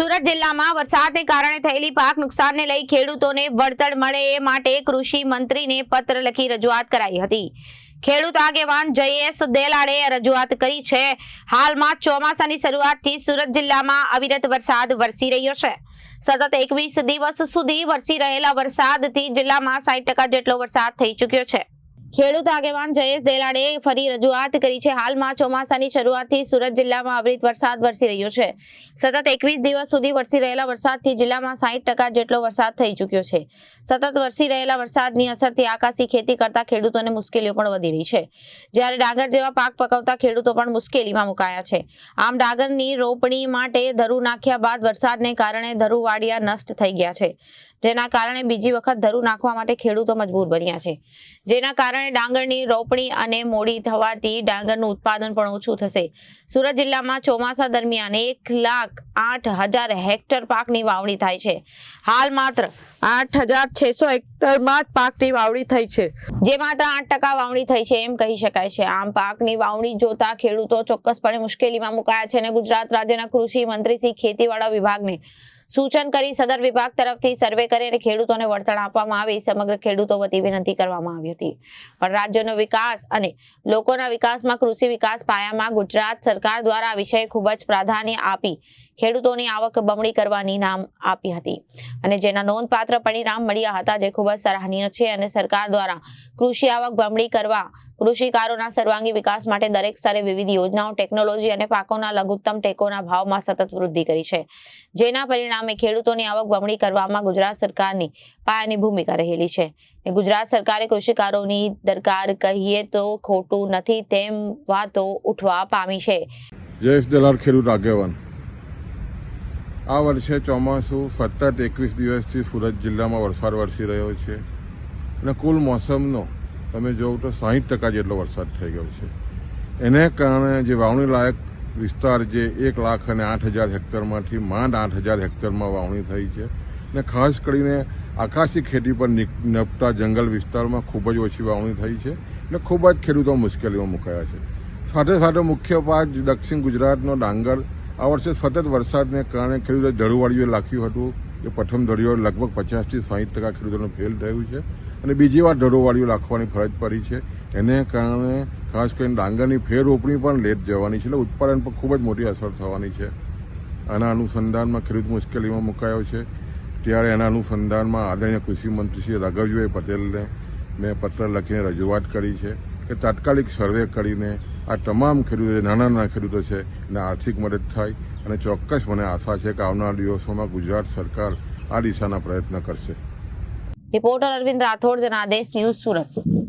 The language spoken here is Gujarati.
સુરત જિલ્લામાં વરસાદને કારણે થયેલી પાક નુકસાનને લઈ ખેડૂતોને વળતર મળે એ માટે કૃષિ મંત્રીને પત્ર લખી રજૂઆત કરાઈ હતી. ખેડૂત આગેવાન જયેશ દેલાડે રજૂઆત કરી છે. હાલમાં ચોમાસાની શરૂઆતથી સુરત જિલ્લામાં અવિરત વરસાદ વરસી રહ્યો છે. સતત એકવીસ દિવસ સુધી વરસી રહેલા વરસાદથી જિલ્લામાં ટકા જેટલો વરસાદ થઈ ચૂક્યો છે. ખેડૂત આગેવાન જયેશ દેલાડે ફરી રજૂઆત કરી છે. હાલમાં ચોમાસાની શરૂઆતથી સુરત જિલ્લામાં અવિરત વરસાદ વરસી રહ્યો છે. સતત એકવીસ દિવસ સુધી વરસી રહેલા વરસાદથી જિલ્લામાં ટકા જેટલો વરસાદ થઈ ચૂક્યો છે. સતત વરસી રહેલા વરસાદની અસરથી આકાશી ખેતી કરતા ખેડૂતોને મુશ્કેલીઓ પણ વધી રહી છે. જ્યારે ડાંગર જેવા પાક પકવતા ખેડૂતો પણ મુશ્કેલીમાં મુકાયા છે. આમ ડાંગરની રોપણી માટે ધરું નાખ્યા બાદ વરસાદને કારણે ધરુવાડિયા નષ્ટ થઈ ગયા છે. જેના કારણે બીજી વખત ધરું નાખવા માટે ખેડૂતો મજબૂર બન્યા છે. જેના કારણે ડાંગરની રોપણી અને મોડી થવાથી ડાંગરનું ઉત્પાદન પણ ઓછું થશે. સુરત જિલ્લામાં ચોમાસા દરમિયાન એક લાખ આઠ હજાર હેક્ટર પાકની વાવણી થાય છે. હાલ માત્ર આઠ હજાર છસો હેક્ટરમાં જ પાકની વાવણી થઈ છે. જે માત્ર આઠ ટકા વાવણી થઈ છે એમ કહી શકાય છે. આમ પાકની વાવણી જોતા ખેડૂતો ચોક્કસપણે મુશ્કેલીમાં મુકાયા છે અને ગુજરાત રાજ્યના કૃષિ મંત્રી શ્રી ખેતીવાડા વિભાગને સૂચન કરી સદર વિભાગ તરફથી સર્વે કરી ખેડૂતોને વળતર આપવામાં આવે સમગ્ર ખેડૂતો વતી વિનંતી કરવામાં આવી હતી. પણ રાજ્યનો વિકાસ અને લોકોના વિકાસમાં કૃષિ વિકાસ પાયામાં ગુજરાત સરકાર દ્વારા આ વિષયે ખૂબ જ પ્રાધાન્ય આપી ખેડૂતોની આવક બમણી કરવાની નામ આપી હતી. અને જેના નોંધપાત્ર પરિણામ મળ્યા હતા જે ખૂબ જ સરાહનીય છે અને સરકાર દ્વારા કૃષિ આવક બમણી કરવા, કૃષિકારોના સર્વાંગી વિકાસ માટે દરેક સ્તરે વિવિધ યોજનાઓ, ટેકનોલોજી અને પાકોના લઘુત્તમ ટેકોના ભાવમાં સતત વૃદ્ધિ કરી છે. જેના પરિણામે ખેડૂતોની આવક બમણી કરવામાં ગુજરાત સરકારની પાયાની ભૂમિકા રહેલી છે. ગુજરાત સરકારે કૃષિકારોની દરકાર કહીએ તો ખોટું નથી તેમ વાતો ઉઠવા પામી છે. જયેશ દલાલ ખેડૂત આગેવાન. આ વર્ષે ચોમાસું સતત એકવીસ દિવસથી સુરત જિલ્લામાં વરસાદ વરસી રહ્યો છે અને કુલ મોસમનો તમે જોવો તો સાહીઠ ટકા જેટલો વરસાદ થઈ ગયો છે. એને કારણે જે વાવણી લાયક વિસ્તાર જે એક લાખ અને આઠ હજાર હેક્ટરમાંથી માંડ આઠ હજાર હેક્ટરમાં વાવણી થઈ છે. અને ખાસ કરીને આકાશી ખેતી પર નપતા જંગલ વિસ્તારમાં ખૂબ જ ઓછી વાવણી થઈ છે એટલે ખૂબ જ ખેડૂતો મુશ્કેલીમાં મુકાયા છે. સાથે સાથે મુખ્ય પાક દક્ષિણ ગુજરાતનો ડાંગર. આ વર્ષે સતત વરસાદને કારણે ખેડૂતો ધરુવાળીઓ લાખ્યું હતું. એ પ્રથમ ધડીઓ લગભગ પચાસથી સાહીઠ ટકા ખેડૂતોનું ફેલ થયું છે. અને બીજી વાર ધરુવાળીઓ લાખવાની ફરજ પડી છે. એને કારણે ખાસ કરીને ડાંગરની ફેર રોપણી પણ લેટ જવાની છે. એટલે ઉત્પાદન પર ખૂબ જ મોટી અસર થવાની છે. આના અનુસંધાનમાં ખેડૂત મુશ્કેલીમાં મુકાયો છે. ત્યારે એના અનુસંધાનમાં આદરણીય કૃષિમંત્રી શ્રી રાઘવજીભાઈ પટેલને મેં પત્ર લખીને રજૂઆત કરી છે કે તાત્કાલિક સર્વે કરીને આ તમામ ખેડૂતો નાના નાના ખેડૂતો છે, એને આર્થિક મદદ થાય અને ચોક્કસ મને આશા છે કે આવનારા દિવસોમાં ગુજરાત સરકાર આ દિશાના પ્રયત્ન કરશે. Reporter Arvind Rathod, Janadesh news Surat.